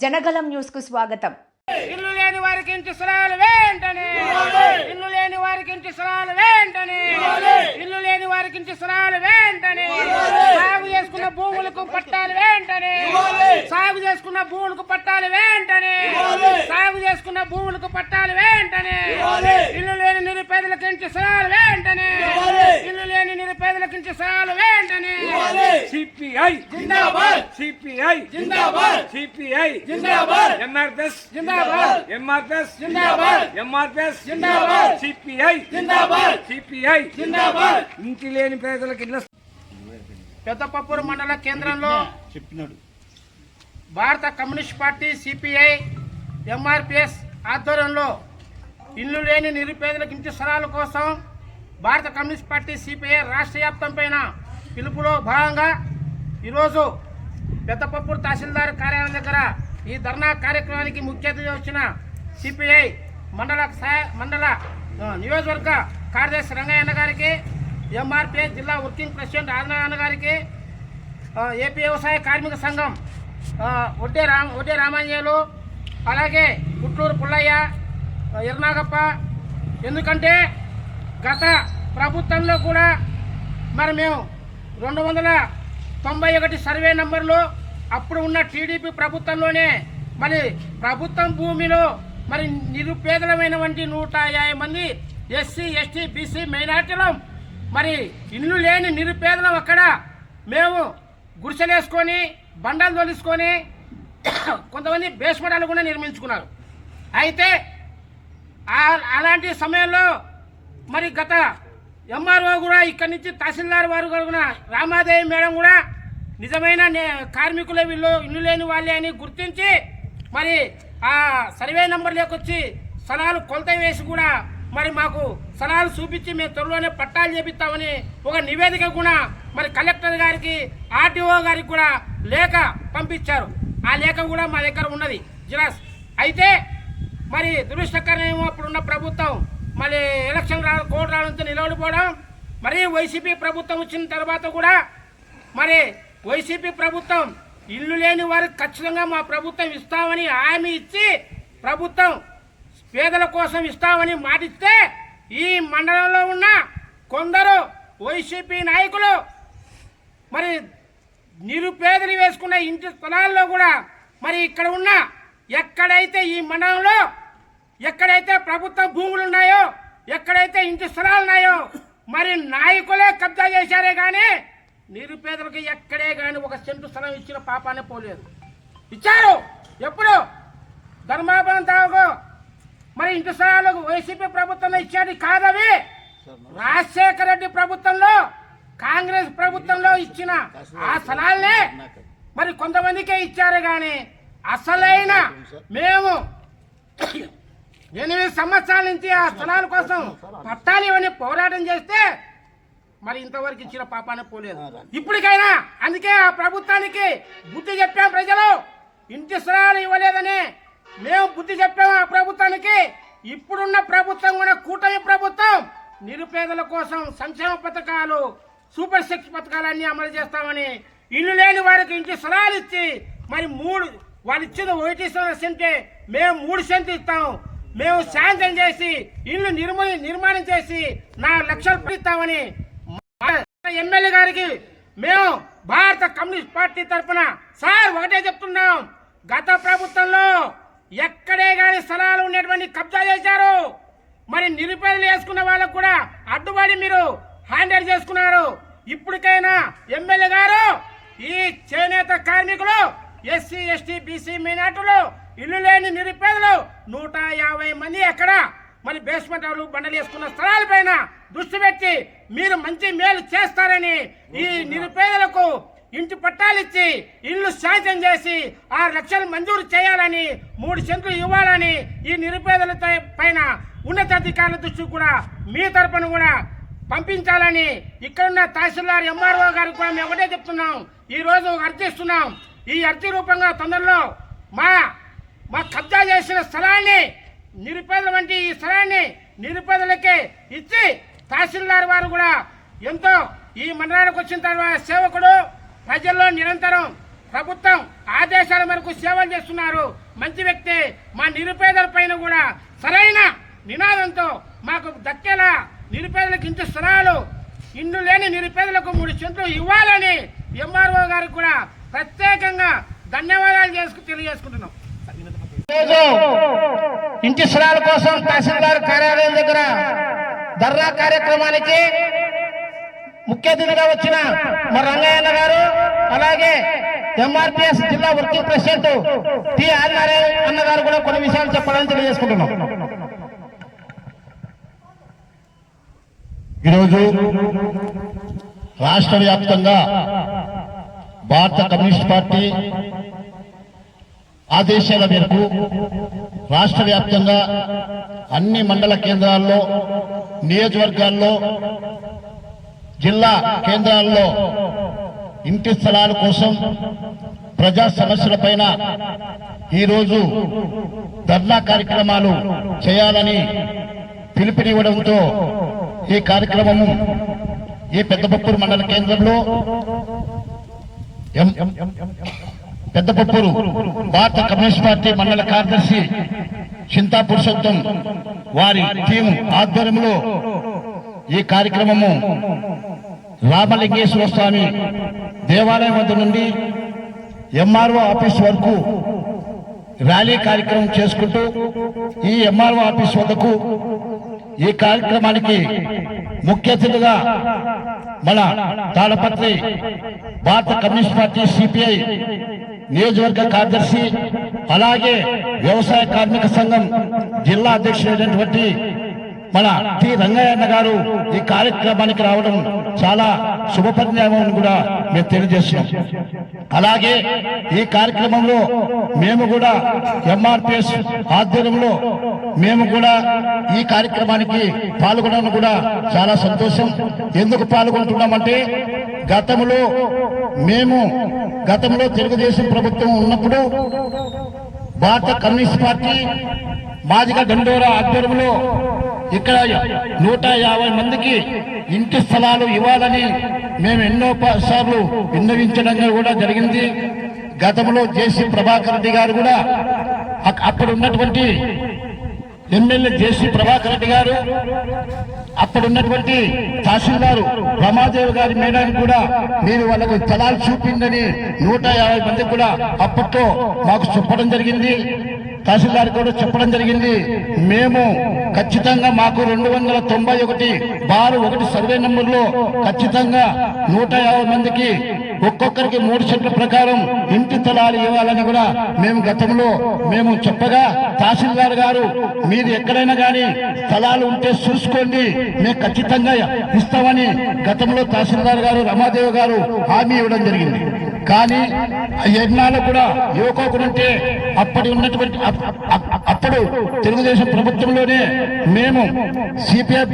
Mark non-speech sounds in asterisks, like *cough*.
జనగలం న్యూస్కు స్వాగతం. ఇల్లు లేని వారికి ఇంటి స్థలాలు వెంటనే ఇల్లు లేని వారికి ఇంటి స్థలాలు వెంటనే ఇల్లు లేని వారికి ఇంటి స్థలాలు వెంటనే సాగు చేసుకున్న భూములకు పట్టాలు వెంటనే సాగు చేసుకున్న భూములకు పట్టాలు వెంటనే సాగు చేసుకున్న భూములకు పట్టాలు వెంటనే ఇల్లు లేని నిరుపేదలకు ఇంటి స్థలాలు వెంటనే ఇల్లు లేని నిరుపేదలకు ఇంటి స్థలాలు వెంటనే సిపిఐ. జిందాబాద్. సిపిఐ. జిందాబాద్. సిపిఐ. జిందాబాద్. ఎంఆర్పిఎస్ జిందాబాద్. ఎంఆర్పిఎస్ జిందాబాద్. ఎంఆర్పిఎస్ జిందాబాద్. సిపిఐ. జిందాబాద్. సిపిఐ. జిందాబాద్. ఇంటి లేని పేదలకు ఇళ్ళ పెద్దపప్పూరు మండల కేంద్రంలో చెప్పినాడు. భారత కమ్యూనిస్ట్ పార్టీ సిపిఐ ఎంఆర్పిఎస్ ఆధ్వర్యంలో ఇల్లు లేని నిరుపేదలకు ఇంటి స్థలాల కోసం భారత కమ్యూనిస్ట్ పార్టీ సిపిఐ రాష్ట్ర వ్యాప్తం పైన పిలుపులో భాగంగా ఈరోజు పెద్దపప్పూరు తహసీల్దార్ కార్యాలయం దగ్గర ఈ ధర్నా కార్యక్రమానికి ముఖ్య అతిథి వచ్చిన సిపిఐ మండల సహాయ మండల నియోజకవర్గ కార్యదర్శి రంగయ్య గారికి ఎంఆర్పీఐ జిల్లా వర్కింగ్ ప్రెసిడెంట్ ఆదినారాయణ గారికి ఏపీ వ్యవసాయ కార్మిక సంఘం ఒడ్డే రామ ఒడ్డే రామాంజనేయులు అలాగే గుట్లూరు పుల్లయ్య ఎర్నాగప్ప ఎందుకంటే గత ప్రభుత్వంలో కూడా మరి మేము రెండు వందల తొంభై ఒకటి సర్వే నంబర్లో అప్పుడు ఉన్న టీడీపీ ప్రభుత్వంలోనే. మరి ప్రభుత్వం భూమిలో మరి నిరుపేదలమైనటువంటి నూట యాభై మంది ఎస్సీ ఎస్టీ బీసీ మైనార్టీలం. మరి ఇల్లు లేని నిరుపేదలం అక్కడ. మేము గుడిసెలేసుకొని బండలు తొలుసుకొని *coughs* కొంతమంది బేస్మెంటాలు కూడా నిర్మించుకున్నారు. అయితే ఆ- అలాంటి సమయంలో మరి గత ఎంఆర్ఓ కూడా ఇక్కడి నుంచి తహసీల్దార్ వారు కూడా రామాదేవి మేడం కూడా నిజమైన నే- వీళ్ళు ఇల్లు లేని వాళ్ళే అని గుర్తించి మరి ఆ సర్వే నెంబర్లోకి వచ్చి స్థలాలు కొలత వేసి కూడా మరి మాకు స్థలాలు చూపించి మేము త్వరలోనే పట్టాలు చేపిస్తామని ఒక నివేదిక కూడా మరి కలెక్టర్ గారికి ఆర్టీఓ గారికి కూడా లేఖ పంపించారు. ఆ లేఖ కూడా మా దగ్గర ఉన్నది. జిరాస్. అయితే మరి దురదృష్టకరమేమో అప్పుడున్న ప్రభుత్వం మరి ఎలక్షన్ రా కోడ్ రావడంతో నిలబడిపోవడం. మరి వైసీపీ ప్రభుత్వం వచ్చిన తర్వాత కూడా మరి వైసీపీ ప్రభుత్వం ఇల్లు లేని వారికి ఖచ్చితంగా మా ప్రభుత్వం ఇస్తామని హామీ ఇచ్చి ప్రభుత్వం పేదల కోసం ఇస్తామని మాటిస్తే ఈ మండలంలో ఉన్న కొందరు వైసీపీ నాయకులు మరి నిరుపేదలు వేసుకున్న ఇంటి స్థలాల్లో కూడా మరి ఇక్కడ ఉన్న ఎక్కడైతే ఈ మండలంలో ఎక్కడైతే ప్రభుత్వ భూములు ఉన్నాయో ఎక్కడైతే ఇంటి స్థలాలు ఉన్నాయో మరి నాయకులే కబ్జా చేశారే కానీ నిరుపేదలకు ఎక్కడే కానీ ఒక సెంటు స్థలం ఇచ్చిన పాపానే పోలేదు. ఇచ్చారు. ఎప్పుడు? ధర్మాభం తాగు మరి ఇంటి స్థలాలకు వైసీపీ ప్రభుత్వంలో ఇచ్చాడు కాదవి. రాజశేఖర రెడ్డి ప్రభుత్వంలో కాంగ్రెస్ ప్రభుత్వంలో ఇచ్చిన ఆ స్థలాల్నే మరి కొంతమందికే ఇచ్చారు కానీ అసలైన మేము ఎనిమిది సంవత్సరాల నుంచి ఆ స్థలాల కోసం పట్టాలు ఇవన్నీ పోరాటం చేస్తే మరి ఇంతవరకు ఇచ్చిన పాపాన పోలేదు. ఇప్పటికైనా అందుకే ఆ ప్రభుత్వానికి బుద్ధి చెప్పాం ప్రజలు. ఇంటి స్థలాలు ఇవ్వలేదని మేము బుద్ధి చెప్పాము ఆ ప్రభుత్వానికి. ఇప్పుడున్న ప్రభుత్వం కూడా కూటమి ప్రభుత్వం నిరుపేదల కోసం సంక్షేమ పథకాలు సూపర్ సిక్స్ పథకాలన్నీ అమలు చేస్తామని ఇల్లు లేని వారికి ఇంటి స్థలాలు ఇచ్చి మరి మూడు వాళ్ళు ఇచ్చిన ఒకటి సెంటే మేము మూడు సెంట్లు ఇస్తాం. మేము శాంతం చేసి ఇల్లు నిర్మూలి నిర్మాణం చేసి నా లక్ష్యాలు ఇస్తామని ఎమ్మెల్యే గారికి మేము భారత కమ్యూనిస్ట్ పార్టీ తరఫున సార్ ఒకటే చెప్తున్నాం. గత ప్రభుత్వంలో ఎక్కడే గాని స్థలాలు ఉండేటువంటి కబ్జా చేశారు. మరి నిరుపేదలు వేసుకున్న వాళ్ళకు కూడా అడ్డుపడి మీరు హ్యాండిల్ చేసుకున్నారు. ఇప్పటికైనా ఎమ్మెల్యే గారు ఈ చేనేత కార్మికులు ఎస్సీ ఎస్టీ బీసీ మైనార్టీలు ఇల్లు లేని నిరుపేదలు నూట యాభై మంది ఎక్కడ? మరి బేస్మెంట్ వాళ్ళు బండలు వేసుకున్న స్థలాలపైన దృష్టి పెట్టి మీరు మంచి మేలు చేస్తారని ఈ నిరుపేదలకు ఇంటి పట్టాలిచ్చి ఇల్లు శాంతం చేసి ఆరు లక్షలు మంజూరు చేయాలని మూడు సెంట్లు ఇవ్వాలని ఈ నిరుపేదల పైన ఉన్నతాధికారుల దృష్టికి కూడా మీ తరపున కూడా పంపించాలని ఇక్కడున్న తహసీల్దార్ ఎంఆర్ఓ గారికి కూడా మేము ఒకటే చెప్తున్నాం. ఈ రోజు ఒక అర్జీ ఇస్తున్నాం. ఈ అర్జీ రూపంగా తొందరలో మా మా కబ్జా చేసిన స్థలాన్ని నిరుపేదల వంటి ఈ స్థలాన్ని నిరుపేదలకే ఇచ్చి తహసీల్దార్ వారు కూడా ఎంతో ఈ మండలానికి వచ్చిన తర్వాత సేవకుడు ప్రజల్లో నిరంతరం ప్రభుత్వం ఆదేశాల మేరకు సేవలు చేస్తున్నారు. మంచి వ్యక్తి మా నిరుపేదల పైన కూడా సరైన నినాదంతో మాకు దక్కేలా నిరుపేదలకు ఇంటి స్థలాలు ఇండు లేని నిరుపేదలకు మూడు సెంట్లు ఇవ్వాలని ఎంఆర్ఓ గారికి కూడా ప్రత్యేకంగా ధన్యవాదాలు చేసుకు తెలియజేసుకుంటున్నాం. ఈరోజు ఇంటి స్థలాల కోసం తహసీల్దార్ కార్యాలయం దగ్గర ధర్నా కార్యక్రమానికి ముఖ్య అతిథిగా వచ్చిన మా రంగయ్యన్న గారు అలాగే ఎంఆర్పిఎస్ జిల్లా వర్కింగ్ ప్రెసిడెంట్ టి ఆదినారాయణ అన్న గారు కూడా కొన్ని విషయాలు చెప్పాలని తెలియజేసుకుంటున్నాం. ఈరోజు రాష్ట్ర వ్యాప్తంగా భారత కమ్యూనిస్ట్ పార్టీ ఆదేశాల మేరకు రాష్ట్ర వ్యాప్తంగా అన్ని మండల కేంద్రాల్లో నియోజకవర్గాల్లో జిల్లా కేంద్రాల్లో ఇంటి స్థలాల కోసం ప్రజా సమస్యలపైన ఈరోజు ధర్నా కార్యక్రమాలు చేయాలని పిలుపునివ్వడంతో ఈ కార్యక్రమము ఈ పెద్దపప్పూరు మండల కేంద్రంలో ఎం- పెద్దపప్పూరు భారత కమ్యూనిస్ట్ పార్టీ మండల కార్యదర్శి చింతా పురుషోత్తం వారి టీం ఆధ్వర్యంలో ఈ కార్యక్రమము రామలింగేశ్వర స్వామి దేవాలయం వద్ద నుండి ఎంఆర్ఓ ఆఫీస్ వరకు ర్యాలీ కార్యక్రమం చేసుకుంటూ ఈ ఎంఆర్ఓ ఆఫీస్ వద్దకు ఈ కార్యక్రమానికి ముఖ్య అతిథిగా మన తాళపత్రి భారత కమ్యూనిస్ట్ పార్టీ సిపిఐ నియోజకవర్గ కార్యదర్శి అలాగే వ్యవసాయ కార్మిక సంఘం జిల్లా అధ్యక్షుడైనటువంటి మన టి రంగయ్యన్న గారు ఈ కార్యక్రమానికి రావడం చాలా శుభపరిణామం అని కూడా మేము తెలియజేస్తున్నాం. అలాగే ఈ కార్యక్రమంలో మేము కూడా ఎంఆర్పిఎస్ ఆధ్వర్యంలో మేము కూడా ఈ కార్యక్రమానికి పాల్గొనడం కూడా చాలా సంతోషం. ఎందుకు పాల్గొంటున్నామంటే గతంలో మేము గతంలో తెలుగుదేశం ప్రభుత్వం ఉన్నప్పుడు భారత కమ్యూనిస్ట్ పార్టీ మాదిగ దండోరా ఆధ్వర్యంలో ఇక్కడ నూట యాభై మందికి ఇంటి స్థలాలు ఇవ్వాలని మేము ఎన్నో సార్లు విన్నవించడం కూడా జరిగింది. గతంలో జేసీ ప్రభాకర్ రెడ్డి గారు కూడా అక్కడ అప్పుడు ఉన్నటువంటి ఎమ్మెల్యే జేసీ ప్రభాకర్ రెడ్డి గారు అప్పుడున్నటువంటి తహసీల్దారు రమాదేవి గారి మేడానికి కూడా మీరు వాళ్ళకు స్థలాలు చూపిందని నూట యాభై మంది కూడా అప్పట్లో మాకు చెప్పడం జరిగింది. తహసీల్దార్ కూడా చెప్పడం జరిగింది. మేము ఖచ్చితంగా మాకు రెండు వందల తొంభై ఒకటి బారు ఒకటి సర్వే నెంబర్లో ఖచ్చితంగా నూట యాభై మందికి ఒక్కొక్కరికి మూడు చెట్ల ప్రకారం ఇంటి స్థలాలు ఇవ్వాలని కూడా మేము గతంలో మేము చెప్పగా తహసీల్దార్ గారు మీరు ఎక్కడైనా కానీ స్థలాలు ఉంటే చూసుకోండి మేము ఖచ్చితంగా ఇస్తామని గతంలో తహసీల్దార్ గారు రమాదేవి గారు హామీ ఇవ్వడం జరిగింది. కానీ యజ్ఞాలు కూడా యువకోకుడుంటే అప్పటి ఉన్నటువంటి అప్- అప్- అప్పుడు తెలుగుదేశం ప్రభుత్వంలోనే మేము సిపిఐ